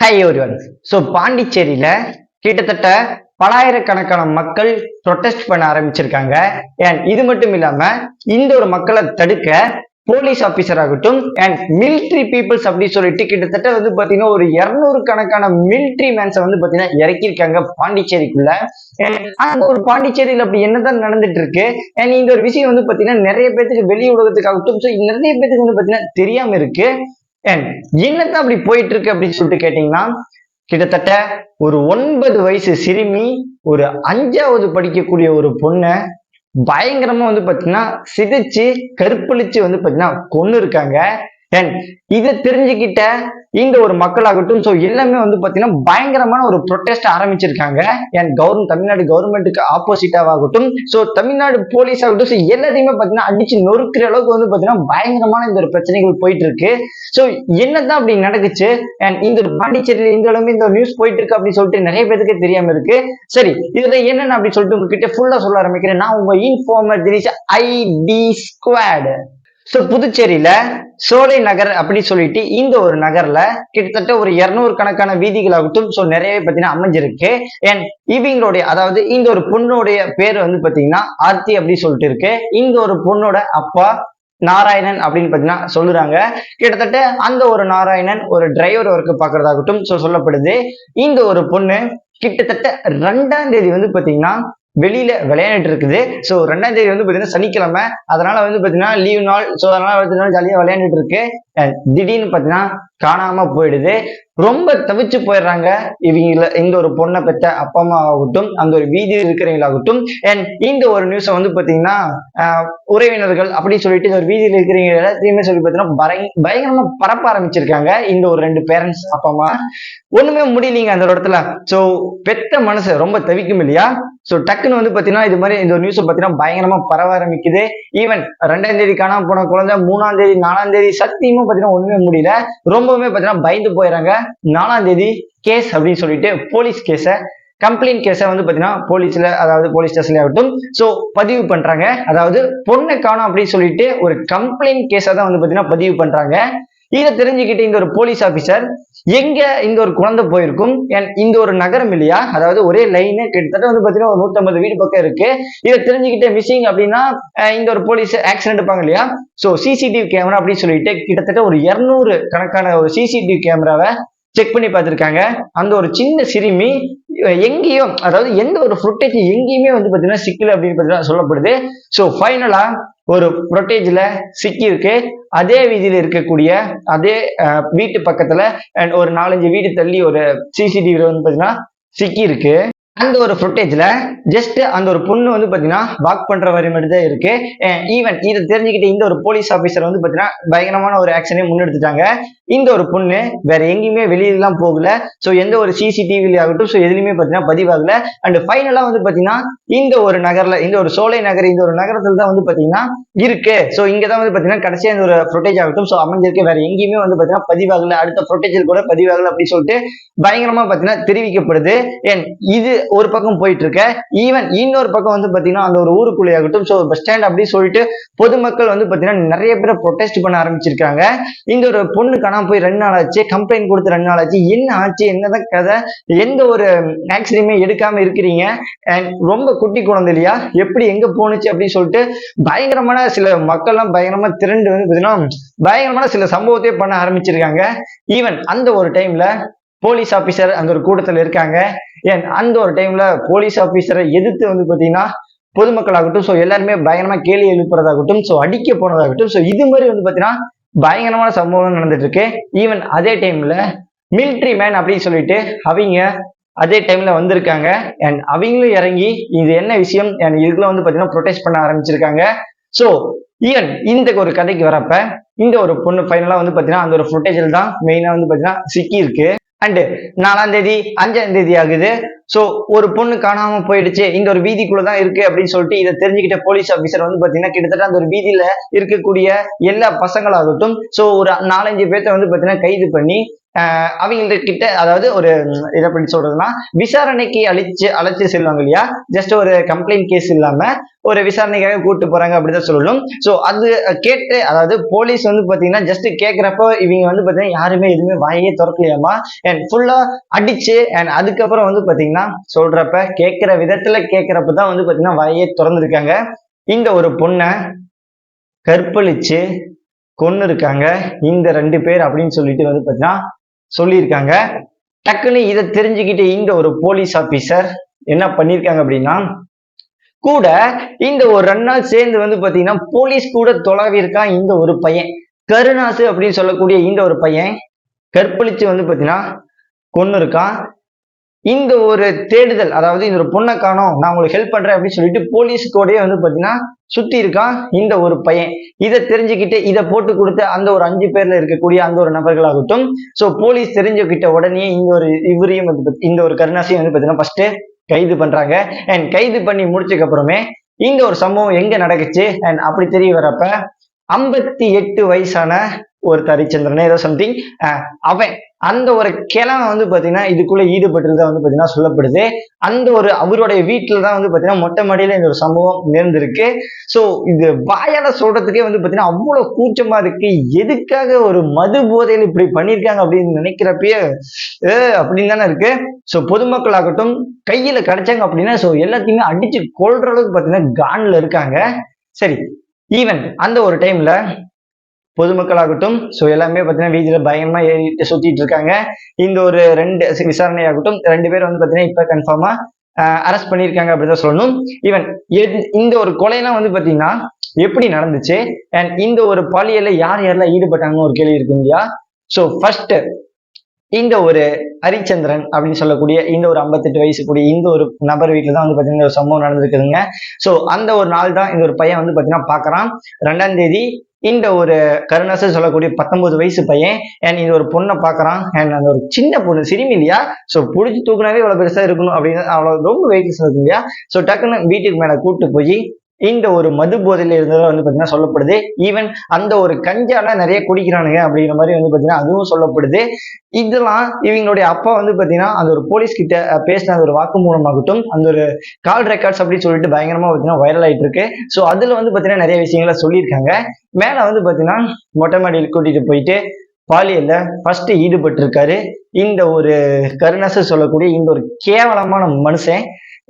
High ஒருவன் so பாண்டிச்சேரியில கிட்டத்தட்ட பலாயிரக்கணக்கான மக்கள் ப்ரொட்டஸ்ட் பண்ண ஆரம்பிச்சிருக்காங்க. அண்ட் இது மட்டும் இல்லாம இந்த ஒரு மக்களை தடுக்க போலீஸ் ஆபீசர் ஆகட்டும் அண்ட் மிலிட்ரி பீப்புள்ஸ் அப்படின்னு சொல்லிட்டு கிட்டத்தட்ட வந்து பாத்தீங்கன்னா ஒரு இருநூறு கணக்கான மிலிட்ரி மேன்ஸை வந்து பாத்தீங்கன்னா இறக்கியிருக்காங்க பாண்டிச்சேரிக்குள்ள. அண்ட் ஒரு பாண்டிச்சேரியில அப்படி என்னதான் நடந்துட்டு இருக்கு அண்ட் இந்த ஒரு விஷயம் வந்து பாத்தீங்கன்னா நிறைய பேத்துக்கு வெளி உலகத்துக்காகட்டும் ஸோ நிறைய பேத்துக்கு வந்து பாத்தீங்கன்னா தெரியாம இருக்கு. அண்ட் அப்படி போயிட்டு இருக்கு அப்படின்னு சொல்லிட்டு கேட்டீங்கன்னா கிட்டத்தட்ட ஒரு ஒன்பது வயசு சிறுமி ஒரு அஞ்சாவது படிக்கக்கூடிய ஒரு பொண்ணை பயங்கரமா வந்து பாத்தீங்கன்னா சிதைச்சு கற்பழிச்சு வந்து பாத்தீங்கன்னா கொண்டு இருக்காங்க அண்ட் இதை தெரிஞ்சுக்கிட்ட இந்த ஒரு மக்களாகட்டும் ஸோ எல்லாமே வந்து பார்த்தீங்கன்னா பயங்கரமான ஒரு ப்ரொட்டஸ்ட் ஆரம்பிச்சிருக்காங்க. அண்ட் கவர்மெண்ட் தமிழ்நாடு கவர்மெண்ட்டுக்கு ஆப்போசிட்டாகட்டும் ஸோ தமிழ்நாடு போலீஸ் ஆகட்டும் ஸோ எல்லாத்தையுமே பார்த்தீங்கன்னா அடிச்சு நொறுக்கிற அளவுக்கு வந்து பார்த்தீங்கன்னா பயங்கரமான இந்த ஒரு பிரச்சனைகள் போயிட்டு இருக்கு ஸோ என்னதான் அப்படி நடக்குச்சு அண்ட் இந்த ஒரு பாண்டிச்சேரியில் இந்த அளவுக்கு இந்த நியூஸ் போயிட்டு இருக்கு அப்படின்னு சொல்லிட்டு நிறைய பேருக்கு தெரியாம இருக்கு. சரி இதுல என்னென்ன அப்படி சொல்லிட்டு உங்ககிட்ட ஃபுல்லா சொல்ல ஆரம்பிக்கிறேன். நான் உங்க informer Dinesh IT squad so புதுச்சேரியில சோலை நகர் அப்படி சொல்லிட்டு இந்த ஒரு நகர்ல கிட்டத்தட்ட ஒரு இருநூறு கணக்கான வீதிகளாகட்டும் ஸோ நிறையவே பார்த்தீங்கன்னா அமைஞ்சிருக்கு. அண்ட் இவங்களுடைய அதாவது இந்த ஒரு பொண்ணுடைய பேர் வந்து பார்த்தீங்கன்னா ஆர்த்தி அப்படி சொல்லிட்டு இருக்கு. இந்த ஒரு பொண்ணோட அப்பா நாராயணன் அப்படின்னு பார்த்தீங்கன்னா சொல்லுறாங்க. கிட்டத்தட்ட அந்த ஒரு நாராயணன் ஒரு டிரைவர் ஒர்க்கு பார்க்கறதாகட்டும் ஸோ சொல்லப்படுது. இந்த ஒரு பொண்ணு கிட்டத்தட்ட ரெண்டாம் தேதி வந்து பார்த்தீங்கன்னா வெளியில விளையாடிட்டு இருக்குது ஸோ ரெண்டாம் தேதி வந்து பார்த்தீங்கன்னா சனிக்கிழமை. அதனால வந்து பார்த்தீங்கன்னா லீவ் நாள். ஸோ அதனால பார்த்தீங்கன்னா ஜாலியாக விளையாண்டுட்டு இருக்கு திடீர்னு பார்த்தீங்கன்னா காணாம போயிடுது. ரொம்ப தவிச்சு போயிடுறாங்க. இவங்கள இந்த ஒரு பொண்ணை பெற்ற அப்பா அம்மா ஆகட்டும் அந்த ஒரு வீதியில் இருக்கிறவங்களாகட்டும். அண்ட் இந்த ஒரு நியூஸை வந்து பார்த்தீங்கன்னா உறவினர்கள் அப்படின்னு சொல்லிட்டு இந்த ஒரு வீதியில் இருக்கிறவங்க எல்லாத்தையுமே சொல்லி பார்த்தீங்கன்னா பரை- பயங்கரமா பரப்ப ஆரம்பிச்சிருக்காங்க. இந்த ஒரு ரெண்டு பேரண்ட்ஸ் அப்பா அம்மா. ஒண்ணுமே முடியலீங்க அந்த ஒரு இடத்துல. ஸோ பெத்த மனசு ரொம்ப தவிக்கும் இல்லையா? ஸோ டக்குன்னு வந்து பார்த்தீங்கன்னா இது மாதிரி இந்த ஒரு நியூஸை பார்த்தீங்கன்னா பயங்கரமா பரவ ஆரம்பிக்குது. ஈவன் ரெண்டாம் தேதி காணாம போன குழந்தை மூணாம் தேதி நாலாம் தேதி சத்தியமும் பார்த்தீங்கன்னா ஒண்ணுமே முடியல. ரொம்பவுமே பார்த்தீங்கன்னா பயந்து போயிடுறாங்க. நாலாம் தேதி கேஸ் அப்படின்னு சொல்லிட்டு போலீஸ் கேஸை கம்ப்ளைண்ட் கேஸை வந்து பார்த்தீங்கன்னா போலீஸ்ல அதாவது போலீஸ் ஸ்டேஷன்ல ஆகட்டும். ஸோ பதிவு பண்றாங்க. அதாவது பொண்ணை காணும் அப்படின்னு சொல்லிட்டு ஒரு கம்ப்ளைண்ட் கேஸை தான் வந்து பார்த்தீங்கன்னா பதிவு பண்றாங்க. இதை தெரிஞ்சுக்கிட்டு இந்த ஒரு போலீஸ் ஆபீசர் எங்க இந்த ஒரு குழந்தை போயிருக்கும் இந்த ஒரு நகரம் இல்லையா? அதாவது ஒரே லைன் கிட்டத்தட்ட வந்து பாத்தீங்கன்னா ஒரு நூத்தம்பது வீடு பக்கம் இருக்கு. இதை தெரிஞ்சுக்கிட்டு மிஸ்ஸிங் அப்படின்னா இந்த ஒரு போலீஸ் ஆக்சிடென்ட் இருப்பாங்க இல்லையா? சோ சிசிடிவி கேமரா அப்படின்னு சொல்லிட்டு கிட்டத்தட்ட ஒரு இருநூறு கணக்கான ஒரு சிசிடிவி கேமராவை செக் பண்ணி பார்த்துருக்காங்க. அந்த ஒரு சின்ன சிறுமி எங்கேயும் அதாவது எந்த ஒரு ஃபுட்டேஜ் எங்கேயுமே வந்து பார்த்தீங்கன்னா சிக்கல் அப்படின்னு பார்த்தீங்கன்னா சொல்லப்படுது. ஸோ ஃபைனலாக ஒரு ப்ரொட்டேஜில் சிக்கி இருக்கு அதே வீதியில் இருக்கக்கூடிய அதே வீட்டு பக்கத்தில் அண்ட் ஒரு நாலஞ்சு வீடு தள்ளி ஒரு சிசிடிவியில் வந்து பார்த்தீங்கன்னா சிக்கி இருக்கு அந்த ஒரு ஃபுட்டேஜ்ல ஜஸ்ட் அந்த ஒரு பொண்ணு வந்து பாத்தீங்கன்னா வாக் பண்ற வரை மட்டும் தான் இருக்கு ஈவன் இதை தெரிஞ்சுக்கிட்டு இந்த ஒரு போலீஸ் ஆஃபீஸர் வந்து பாத்தீங்கன்னா பயங்கரமான ஒரு ஆக்ஷனே முன்னெடுத்துட்டாங்க. இந்த ஒரு பொண்ணு வேற எங்கேயுமே வெளியிலாம் போகல. ஸோ எந்த ஒரு சிசிடிவில ஆகட்டும் ஸோ எதுலையுமே பாத்தீங்கன்னா பதிவாகல. அண்ட் ஃபைனலா வந்து பாத்தீங்கன்னா இந்த ஒரு நகர்ல இந்த ஒரு சோலை நகர் இந்த ஒரு நகரத்துல தான் வந்து பாத்தீங்கன்னா இருக்கு. ஸோ இங்க தான் வந்து பாத்தீங்கன்னா கடைசியா இந்த ஒரு ஃபுட்டேஜ் ஆகட்டும். ஸோ அமைஞ்சிருக்கு. வேற எங்கேயுமே வந்து பாத்தீங்கன்னா பதிவாகல. அடுத்த ஃபுட்டேஜில் கூட பதிவாகல அப்படின்னு சொல்லிட்டு பயங்கரமா பாத்தீங்கன்னா தெரிவிக்கப்படுது. ஏன் இது ஒரு பக்கம் போயிட்டு இருக்க ஈவன் இன்னொரு பக்கம் வந்து பாத்தீங்கன்னா அந்த ஒரு ஊருக்குள்ளேயாகட்டும் ஸோ பஸ் ஸ்டாண்ட் அப்படின்னு சொல்லிட்டு பொதுமக்கள் வந்து பாத்தீங்கன்னா நிறைய பேரை ப்ரொடெஸ்ட் பண்ண ஆரம்பிச்சிருக்காங்க. இந்த ஒரு பொண்ணு காணாம போய் ரெண்டு நாள் ஆச்சு கம்ப்ளைண்ட் கொடுத்து ரெண்டு நாள் ஆச்சு என்ன ஆச்சு என்னதான் கதை எந்த ஒரு ஆக்சிடையுமே எடுக்காம இருக்கிறீங்க? அண்ட் ரொம்ப குட்டி குழந்தை இல்லையா? எப்படி எங்க போணுச்சு அப்படின்னு சொல்லிட்டு பயங்கரமான சில மக்கள்லாம் பயங்கரமா திரண்டு வந்து பாத்தீங்கன்னா பயங்கரமான சில சம்பவத்தையே பண்ண ஆரம்பிச்சிருக்காங்க. ஈவன் அந்த ஒரு டைம்ல போலீஸ் ஆபீசர் அந்த ஒரு கூட்டத்துல இருக்காங்க. ஏன் அந்த ஒரு டைம்ல போலீஸ் ஆபீசரை எதிர்த்து வந்து பாத்தீங்கன்னா பொதுமக்களாகட்டும் ஸோ எல்லாருமே பயங்கரமா கேலி எழுப்புறதாகட்டும் ஸோ அடிக்க போனதாகட்டும் ஸோ இது மாதிரி வந்து பாத்தீங்கன்னா பயங்கரமான சம்பவம் நடந்துட்டு இருக்கு ஈவன் அதே டைம்ல மிலிட்ரி மேன் அப்படின்னு சொல்லிட்டு அவங்க அதே டைம்ல வந்திருக்காங்க. அண்ட் அவங்களும் இறங்கி இது என்ன விஷயம்? அண்ட் இதுக்குள்ள வந்து பாத்தீங்கன்னா ப்ரொடெஸ்ட் பண்ண ஆரம்பிச்சிருக்காங்க. ஸோ ஈவன் இந்த ஒரு கதைக்கு வரப்ப இந்த ஒரு பொண்ணு ஃபைனலா வந்து பாத்தீங்கன்னா அந்த ஒரு ஃபுட்டேஜில் தான் மெயினா வந்து பாத்தீங்கன்னா சிக்கி இருக்கு அண்டு நாலாம் தேதி அஞ்சாம் தேதி ஆகுது. ஸோ ஒரு பொண்ணு காணாம போயிடுச்சு. இங்க ஒரு வீதிக்குள்ள தான் இருக்கு அப்படின்னு சொல்லிட்டு இதை தெரிஞ்சுக்கிட்ட போலீஸ் ஆஃபீஸர் வந்து பாத்தீங்கன்னா கிட்டத்தட்ட அந்த ஒரு வீதியில இருக்கக்கூடிய எல்லா பசங்களாகட்டும் ஸோ ஒரு நாலஞ்சு பேர்த்த வந்து பாத்தீங்கன்னா கைது பண்ணி அவங்க கிட்ட அதாவது ஒரு இதை எப்படி சொல்றதுன்னா விசாரணைக்கு அழிச்சு அழைச்சு செல்வாங்க இல்லையா? ஜஸ்ட் ஒரு கம்ப்ளைண்ட் கேஸ் இல்லாம ஒரு விசாரணைக்காக கூட்டு போறாங்க அப்படிதான் சொல்லணும். ஸோ அது கேட்டு அதாவது போலீஸ் வந்து பாத்தீங்கன்னா ஜஸ்ட் கேட்குறப்போ இவங்க வந்து பாத்தீங்கன்னா யாருமே எதுவுமே வாயே திறக்கலையாமா? அண்ட் ஃபுல்லா அடிச்சு அண்ட் அதுக்கப்புறம் வந்து பாத்தீங்கன்னா சொல்றப்ப கேட்கிற விதத்துல கேட்கிறப்ப தான் வந்து பாத்தீங்கன்னா வாயே திறந்துருக்காங்க. இந்த ஒரு பொண்ணை கற்பழிச்சு கொன்னு இருக்காங்க இந்த ரெண்டு பேர் அப்படின்னு சொல்லிட்டு வந்து பாத்தீங்கன்னா சொல்லியிருக்காங்க. டக்குன்னு இதை தெரிஞ்சுக்கிட்டு இந்த ஒரு போலீஸ் ஆபீசர் என்ன பண்ணியிருக்காங்க அப்படின்னா கூட இந்த ஒரு ரெண்டு நாள் சேர்ந்து வந்து பாத்தீங்கன்னா போலீஸ் கூட தொலைவி இருக்கான் இந்த ஒரு பையன். கருணாசு அப்படின்னு சொல்லக்கூடிய இந்த ஒரு பையன் கற்பழிச்சு வந்து பாத்தீங்கன்னா கொன்னு இருக்கான் இந்த ஒரு தேடுதல் அதாவது இந்த ஒரு பொண்ணை காணோம் நான் உங்களுக்கு ஹெல்ப் பண்றேன் அப்படின்னு சொல்லிட்டு போலீஸ் கூடயே வந்து பாத்தீங்கன்னா சுத்தி இருக்கான் இந்த ஒரு பையன். இதை தெரிஞ்சுக்கிட்டு இதை போட்டு கொடுத்த அந்த ஒரு அஞ்சு பேர்ல இருக்கக்கூடிய அந்த ஒரு நபர்களாகட்டும் சோ போலீஸ் தெரிஞ்சுக்கிட்ட உடனே இந்த ஒரு இவரையும் வந்து இந்த ஒரு கருணாசையும் வந்து பாத்தீங்கன்னா ஃபர்ஸ்ட் கைது பண்றாங்க. அண்ட் கைது பண்ணி முடிச்சதுக்கு அப்புறமே இந்த ஒரு சம்பவம் எங்க நடக்குச்சு? அண்ட் அப்படி தெரிய வரப்ப ஐம்பத்தி எட்டு வயசான ஒரு தரிச்சந்திரன் ஏதோ சம்திங் அவன் அந்த ஒரு கிழமை வந்து பார்த்தீங்கன்னா இதுக்குள்ள ஈடுபட்டிருந்தா வந்து பார்த்தீங்கன்னா சொல்லப்படுது. அந்த ஒரு அவருடைய வீட்டில் தான் வந்து பார்த்தீங்கன்னா மொட்டை மாடியில் இந்த ஒரு சம்பவம் நேர்ந்திருக்கு ஸோ இது வாயால் சொல்றதுக்கே வந்து பார்த்தீங்கன்னா அவ்வளோ கூச்சமாக இருக்கு. எதுக்காக ஒரு மது போதையில இப்படி பண்ணியிருக்காங்க அப்படின்னு நினைக்கிறப்பயே அஹ் அப்படின்னு தானே இருக்கு. ஸோ பொதுமக்கள் ஆகட்டும் கிடைச்சாங்க அப்படின்னா ஸோ எல்லாத்தையுமே அடிச்சு கொள்கிற அளவுக்கு பார்த்தீங்கன்னா கான்ல இருக்காங்க. சரி ஈவன் அந்த ஒரு டைம்ல பொதுமக்களாகட்டும் ஸோ எல்லாமே பார்த்தீங்கன்னா வீதியில் பயமாக ஏறி சுற்றிட்டு இருக்காங்க. இந்த ஒரு ரெண்டு விசாரணை ஆகட்டும் ரெண்டு பேர் வந்து பார்த்தீங்கன்னா இப்போ கன்ஃபார்மாக அரெஸ்ட் பண்ணியிருக்காங்க அப்படின்னு தான் சொல்லணும் ஈவன் இந்த ஒரு கொலையெல்லாம் வந்து பார்த்தீங்கன்னா எப்படி நடந்துச்சு? அண்ட் இந்த ஒரு பாலியல்ல யார் யாரெல்லாம் ஈடுபட்டாங்கன்னு ஒரு கேள்வி இருக்கு இல்லையா? ஸோ ஃபர்ஸ்ட் இந்த ஒரு ஹரிச்சந்திரன் அப்படின்னு சொல்லக்கூடிய இந்த ஒரு 58 வயசு கூடிய இந்த ஒரு நபர் வீட்டில் தான் வந்து பார்த்தீங்கன்னா ஒரு சம்பவம் நடந்திருக்குதுங்க. ஸோ அந்த ஒரு நாள் தான் இந்த ஒரு பையன் வந்து பார்த்தீங்கன்னா பார்க்குறான் ரெண்டாம் தேதி இந்த ஒரு கருணாசு சொல்லக்கூடிய பத்தொன்பது வயசு பையன் அண்ட் இந்த ஒரு பொண்ணை பார்க்கறான் அண்ட் அந்த ஒரு சின்ன பொண்ணு சிறுமி இல்லையா? ஸோ பிடிச்சி தூக்குனாவே இவ்வளோ பெருசா இருக்கணும் அப்படின்னு அவ்வளோ ரொம்ப வெயிட்லெஸ் இருக்கு இல்லையா? ஸோ டக்குன்னு வீட்டுக்கு மேல கூப்பிட்டு போய் இந்த ஒரு மது போதையில இருந்ததெல்லாம் வந்து பார்த்தீங்கன்னா சொல்லப்படுது. ஈவன் அந்த ஒரு கஞ்சால நிறைய குடிக்கிறானுங்க அப்படிங்கிற மாதிரி வந்து பார்த்தீங்கன்னா அதுவும் சொல்லப்படுது. இதெல்லாம் இவங்களுடைய அப்பா வந்து பார்த்தீங்கன்னா அந்த ஒரு போலீஸ் கிட்ட பேசின அந்த ஒரு வாக்குமூலமாகட்டும் அந்த ஒரு கால் ரெக்கார்ட்ஸ் அப்படின்னு சொல்லிட்டு பயங்கரமா பார்த்தீங்கன்னா வைரல் ஆயிட்டு இருக்கு ஸோ அதுல வந்து பார்த்தீங்கன்னா நிறைய விஷயங்களை சொல்லியிருக்காங்க. மேல வந்து பார்த்தீங்கன்னா மொட்டை மாடியில் கூட்டிட்டு போயிட்டு பாலியல்ல ஃபர்ஸ்ட் ஈடுபட்டு இருக்காரு இந்த ஒரு கருணாசு சொல்லக்கூடிய இந்த ஒரு கேவலமான மனுஷன்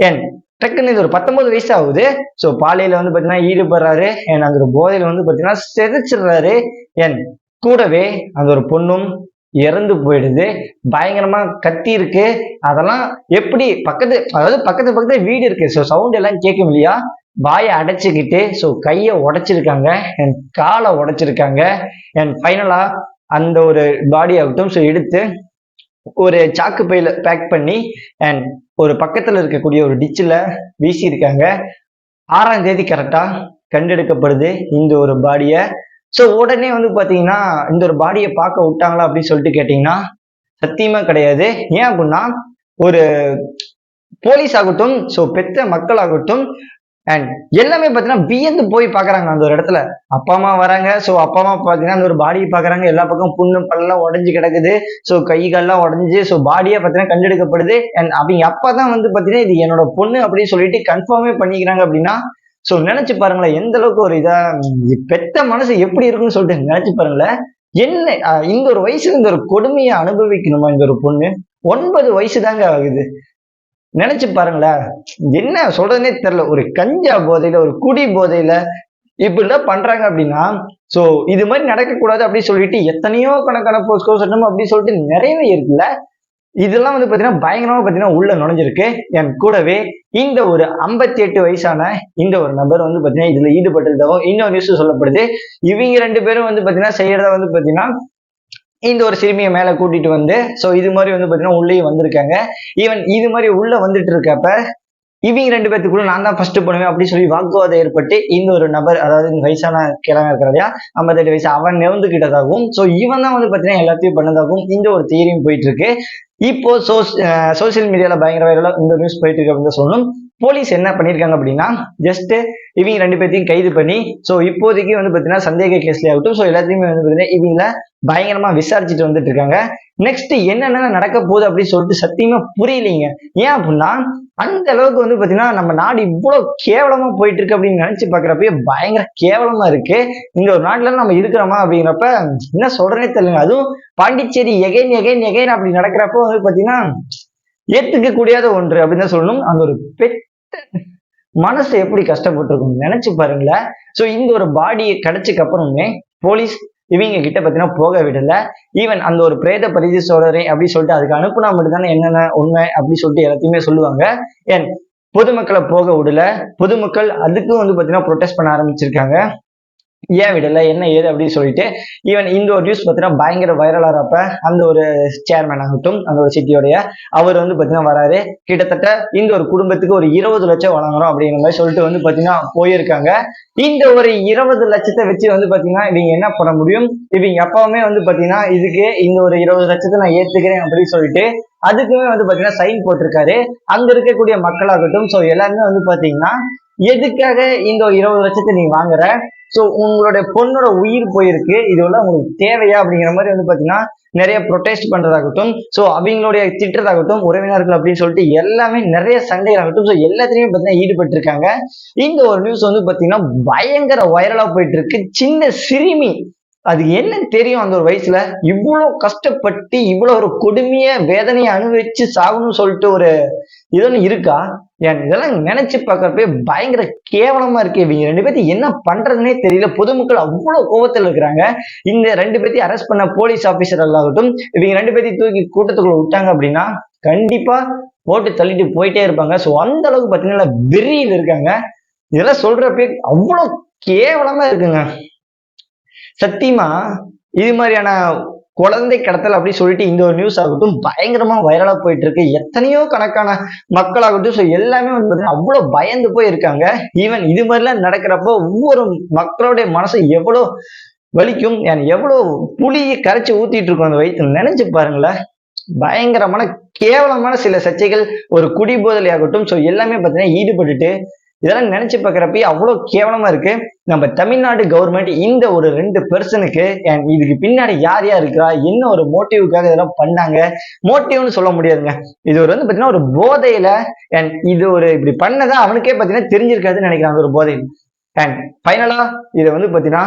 ஏன் டக்குன்னு இது ஒரு பத்தொன்பது வயசு ஆகுது. ஸோ பாலியல வந்து பார்த்தீங்கன்னா ஈடுபடுறாரு. என் அந்த ஒரு போதையில வந்து பார்த்தீங்கன்னா செதைச்சிடுறாரு. என் கூடவே அந்த ஒரு பொண்ணும் இறந்து போயிடுது. பயங்கரமா கத்தி இருக்கு. அதெல்லாம் எப்படி பக்கத்து அதாவது பக்கத்து பக்கத்து வீடு இருக்கு. ஸோ சவுண்ட் எல்லாம் கேட்கும் இல்லையா? வாயை அடைச்சிக்கிட்டு ஸோ கையை உடைச்சிருக்காங்க. என் காலை உடைச்சிருக்காங்க. என் ஃபைனலா அந்த ஒரு பாடி ஆகட்டும் ஸோ எடுத்து ஒரு சாக்கு பையில பேக் பண்ணி அண்ட் ஒரு பக்கத்துல இருக்கக்கூடிய ஒரு டிச்சில் வீசியிருக்காங்க. ஆறாம் தேதி கரெக்டா கண்டெடுக்கப்படுது இந்த ஒரு பாடியை. ஸோ உடனே வந்து பாத்தீங்கன்னா இந்த ஒரு பாடியை பார்க்க விட்டாங்களா அப்படின்னு சொல்லிட்டு கேட்டிங்கன்னா சத்தியமா கிடையாது. ஏன் அப்படின்னா ஒரு போலீஸ் ஆகட்டும் ஸோ பெத்த மக்கள் ஆகட்டும் அண்ட் எல்லாமே பார்த்தீங்கன்னா வியந்து போய் பார்க்கறாங்க அந்த ஒரு இடத்துல. அப்பா அம்மா வராங்க. ஸோ அப்பா அம்மா பார்த்தீங்கன்னா அந்த ஒரு பாடியை பார்க்கறாங்க. எல்லா பக்கம் புண்ணு பல்லாம் உடஞ்சி கிடக்குது. ஸோ கை கால்லாம் உடஞ்சி ஸோ பாடியாக பார்த்தீங்கன்னா கண்டெடுக்கப்படுது. அண்ட் அவங்க அப்பா தான் வந்து பார்த்தீங்கன்னா இது என்னோட பொண்ணு அப்படின்னு சொல்லிட்டு கன்ஃபார்மே பண்ணிக்கிறாங்க அப்படின்னா ஸோ நினைச்சு பாருங்களேன் எந்த அளவுக்கு ஒரு இதா பெத்த மனசு எப்படி இருக்குன்னு சொல்லிட்டு நினைச்சு பாருங்களேன். என்ன இந்த ஒரு வயசுல இந்த ஒரு கொடுமையை அனுபவிக்கணுமா இந்த ஒரு பொண்ணு? ஒன்பது வயசு தாங்க ஆகுது. நினைச்சு பாருங்களேன். என்ன சொல்றதுனே தெரியல. ஒரு கஞ்சா போதையில ஒரு குடி போதையில இப்படிலாம் பண்றாங்க அப்படின்னா சோ இது மாதிரி நடக்கக்கூடாது அப்படின்னு சொல்லிட்டு எத்தனையோ கணக்கான போஸ்கோ சட்டம் அப்படின்னு சொல்லிட்டு நிறையவே இருக்குல்ல. இதெல்லாம் வந்து பாத்தீங்கன்னா பயங்கரமா பாத்தீங்கன்னா உள்ள நுழைஞ்சிருக்கு. என் கூடவே இந்த ஒரு 58 எட்டு வயசான இந்த ஒரு நபர் வந்து பாத்தீங்கன்னா இதுல ஈடுபட்டிருந்தவும் இன்னொரு நியூஸ் சொல்லப்படுது. இவங்க ரெண்டு பேரும் வந்து பாத்தீங்கன்னா செய்யறதா வந்து பாத்தீங்கன்னா இந்த ஒரு சிறுமியை மேல கூட்டிட்டு வந்து ஸோ இது மாதிரி வந்து பாத்தீங்கன்னா உள்ளேயும் வந்திருக்காங்க. ஈவன் இது மாதிரி உள்ள வந்துட்டு இருக்கப்ப இவங்க ரெண்டு பேத்துக்குள்ள நான் தான் ஃபர்ஸ்ட் பண்ணுவேன் அப்படின்னு சொல்லி வாக்குவாதம் ஏற்பட்டு இந்த ஒரு நபர் அதாவது இந்த வயசான கிழமை இருக்கிறதையா ஐம்பத்தெட்டு வயசு அவன் நெவுந்துக்கிட்டதாகவும் ஸோ இவன் தான் வந்து பார்த்தீங்கன்னா எல்லாத்தையும் பண்ணதாகவும் இந்த ஒரு தியரியும் போயிட்டு இருக்கு. இப்போ சோசியல் மீடியால பயங்கர வைரலா இந்த நியூஸ் போயிட்டு இருக்கு அப்படின்னு தான் சொல்லணும் போலீஸ் என்ன பண்ணியிருக்காங்க அப்படின்னா ஜஸ்ட் இவங்க ரெண்டு பேர்த்தையும் கைது பண்ணி ஸோ இப்போதைக்கு வந்து பார்த்தீங்கன்னா சந்தேக கேஸ்லேயே ஆகட்டும் ஸோ எல்லாத்தையுமே வந்து பார்த்தீங்கன்னா இவங்கள பயங்கரமா விசாரிச்சுட்டு வந்துட்டு இருக்காங்க. நெக்ஸ்ட் என்னென்ன நடக்க போகுது அப்படின்னு சொல்லிட்டு சத்தியமா புரியலீங்க. ஏன் அப்படின்னா அந்த அளவுக்கு வந்து பாத்தீங்கன்னா நம்ம நாடு இவ்வளவு கேவலமா போயிட்டு இருக்கு அப்படின்னு நினைச்சு பாக்குறப்பயே பயங்கர கேவலமா இருக்கு. இந்த ஒரு நாட்டுல நம்ம இருக்கிறோமா அப்படிங்கிறப்ப என்ன சொல்றேனே தெரியலங்க. அதுவும் பாண்டிச்சேரி எகைன் எகைன் எகைன் அப்படி நடக்கிறப்போ வந்து பாத்தீங்கன்னா ஏத்துக்க கூடியாத ஒன்று அப்படின்னு தான் சொல்லணும். அந்த ஒரு பெட் மனசு எப்படி கஷ்டப்பட்டிருக்கும் நினைச்சு பாருங்களேன். சோ இந்த ஒரு பாடியை கிடைச்சக்கு அப்புறமே போலீஸ் இவங்க கிட்ட பார்த்தீங்கன்னா போக விடல. ஈவன் அந்த ஒரு பிரேத பரிசோதனை அப்படி சொல்லிட்டு அதுக்கு அனுப்புனா மட்டும்தானே என்னென்ன உண்மை அப்படின்னு சொல்லிட்டு எல்லாத்தையுமே சொல்லுவாங்க. ஏன் பொதுமக்களை போக விடல. பொதுமக்கள் அதுக்கும் வந்து பார்த்தீங்கன்னா ப்ரொட்டஸ்ட் பண்ண ஆரம்பிச்சிருக்காங்க. ஏன் விடல? என்ன ஏது? அப்படின்னு சொல்லிட்டு ஈவன் இந்த ஒரு நியூஸ் பார்த்தீங்கன்னா பயங்கர வைரலாகிறப்ப அந்த ஒரு சேர்மேன் ஆகட்டும் அந்த ஒரு சிட்டியோடைய அவர் வந்து பார்த்தீங்கன்னா வராரு. கிட்டத்தட்ட இந்த ஒரு குடும்பத்துக்கு ஒரு இருபது லட்சம் வழங்குறோம் அப்படிங்கிற மாதிரி சொல்லிட்டு வந்து பார்த்தீங்கன்னா போயிருக்காங்க. இந்த ஒரு இருபது லட்சத்தை வச்சு வந்து பார்த்தீங்கன்னா இவங்க என்ன பண்ண முடியும்? இவங்க அப்பாவுமே வந்து பார்த்தீங்கன்னா இதுக்கு இந்த ஒரு இருபது லட்சத்தை நான் ஏற்றுக்கிறேன் அப்படின்னு சொல்லிட்டு அதுக்குமே வந்து பார்த்தீங்கன்னா சைன் போட்டிருக்காரு. அங்க இருக்கக்கூடிய மக்களாகட்டும் ஸோ எல்லாருமே வந்து பார்த்தீங்கன்னா எதுக்காக இந்த ஒரு இருபது லட்சத்தை நீ வாங்குற? ஸோ உங்களுடைய பொண்ணோட உயிர் போயிருக்கு. இது வந்து உங்களுக்கு தேவையா அப்படிங்கிற மாதிரி வந்து பார்த்தீங்கன்னா நிறைய ப்ரொடெஸ்ட் பண்றதாகட்டும் ஸோ அவங்களுடைய திட்டுறதாகட்டும் உறவினர்கள் அப்படின்னு சொல்லிட்டு எல்லாமே நிறைய சண்டைகளாகட்டும் ஸோ எல்லாத்துலேயுமே பார்த்தீங்கன்னா ஈடுபட்டு இருக்காங்க இந்த ஒரு நியூஸ் வந்து பார்த்தீங்கன்னா பயங்கர வைரலாக போயிட்டு இருக்கு சின்ன சிறுமி. அது என்ன தெரியும் அந்த ஒரு வயசுல. இவ்வளோ கஷ்டப்பட்டு இவ்வளோ ஒரு கொடுமைய வேதனையை அனுபவிச்சு சாகணும்னு சொல்லிட்டு ஒரு இதெல்லாம் இருக்கா? என் இதெல்லாம் நினைச்சு பார்க்கறப்ப பயங்கர கேவலமா இருக்கு இவங்க. ரெண்டு பேர்த்தையும் என்ன பண்றதுனே தெரியல. பொதுமக்கள் அவ்வளவு கோபத்தில் இருக்கிறாங்க. இந்த ரெண்டு பேர்த்தையும் அரெஸ்ட் பண்ண போலீஸ் ஆபீசர் ஆகட்டும் இவங்க ரெண்டு பேர்த்தையும் தூக்கி கூட்டத்துக்குள்ள விட்டாங்க அப்படின்னா கண்டிப்பா போட்டு தள்ளிட்டு போயிட்டே இருப்பாங்க. ஸோ அந்த அளவுக்கு பார்த்தீங்கன்னா வெறியில் இருக்காங்க. இதெல்லாம் சொல்றப்ப அவ்வளவு கேவலமா இருக்குங்க. சத்தியமா இது மாதிரியான குழந்தை கடத்தல் அப்படின்னு சொல்லிட்டு இந்த ஒரு நியூஸ் ஆகட்டும் பயங்கரமா வைரலா போயிட்டு இருக்கு எத்தனையோ கணக்கான மக்களாகட்டும் ஸோ எல்லாமே வந்து பார்த்தீங்கன்னா அவ்வளவு பயந்து போய் இருக்காங்க ஈவன் இது மாதிரிலாம் நடக்கிறப்போ ஒவ்வொரு மக்களுடைய மனசு எவ்வளோ வலிக்கும் ஏன் எவ்வளோ புளியை கரைச்சி ஊத்திட்டு இருக்கும் அந்த வயிற்று நினைச்சு பாருங்களேன். பயங்கரமான கேவலமான சில சர்ச்சைகள் ஒரு குடிபோதலை ஆகட்டும் ஸோ எல்லாமே பார்த்தீங்கன்னா ஈடுபட்டுட்டு இதெல்லாம் நினைச்சு பார்க்குறப்ப அவ்வளோ கேவலமா இருக்கு. நம்ம தமிழ்நாடு கவர்மெண்ட் இந்த ஒரு ரெண்டு பெர்சனுக்கு இதுக்கு பின்னாடி யார் யார் இருக்கிறா என்ன ஒரு மோட்டிவுக்காக இதெல்லாம் பண்ணாங்க மோட்டிவ்னு சொல்ல முடியாதுங்க. இது ஒரு வந்து பார்த்தீங்கன்னா ஒரு போதையில அண்ட் இது ஒரு இப்படி பண்ணதான் அவனுக்கே பார்த்தீங்கன்னா தெரிஞ்சிருக்காதுன்னு நினைக்கிறாங்க அந்த ஒரு போதையில் அண்ட் ஃபைனலா இதை வந்து பார்த்தீங்கன்னா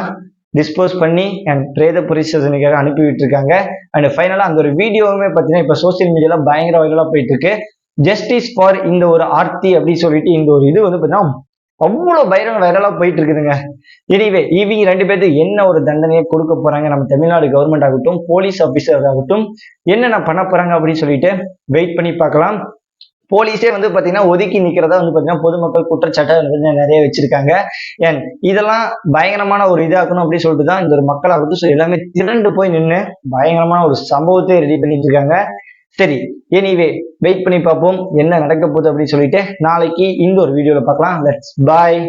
டிஸ்போஸ் பண்ணி அண்ட் பிரேத பரிசோதனைக்காக அனுப்பி விட்டுருக்காங்க. அண்ட் ஃபைனலாக அந்த ஒரு வீடியோவுமே பார்த்தீங்கன்னா இப்போ சோசியல் மீடியாவில் பயங்கர வைரலாக போயிட்டு இருக்கு. ஜஸ்டிஸ் ஃபார் இந்த ஒரு ஆர்த்தி அப்படின்னு சொல்லிட்டு இந்த ஒரு இது வந்து பார்த்தீங்கன்னா அவ்வளோ வைரல் வைரலாக போயிட்டு இருக்குதுங்க எனிவே இவங்க ரெண்டு பேருக்கு என்ன ஒரு தண்டனையை கொடுக்க போறாங்க? நம்ம தமிழ்நாடு கவர்மெண்ட் ஆகட்டும் போலீஸ் ஆஃபீஸர் ஆகட்டும் என்னென்ன பண்ண போறாங்க அப்படின்னு சொல்லிட்டு வெயிட் பண்ணி பார்க்கலாம். போலீஸே வந்து பார்த்தீங்கன்னா ஒதுக்கி நிற்கிறதா வந்து பார்த்தீங்கன்னா பொதுமக்கள் குற்றச்சாட்டை வந்து நிறைய வச்சிருக்காங்க. ஏன் இதெல்லாம் பயங்கரமான ஒரு இதாக்கணும் அப்படின்னு சொல்லிட்டு தான் இந்த ஒரு மக்களாகட்டும் ஸோ எல்லாமே திரண்டு போய் நின்று பயங்கரமான ஒரு சம்பவத்தை ரெடி பண்ணிட்டு இருக்காங்க. சரி எனிவே வெயிட் பண்ணி பார்ப்போம் என்ன நடக்க போகுது அப்படின்னு சொல்லிட்டு நாளைக்கு இந்த ஒரு வீடியோவில் பார்க்கலாம். லெட்ஸ் பாய்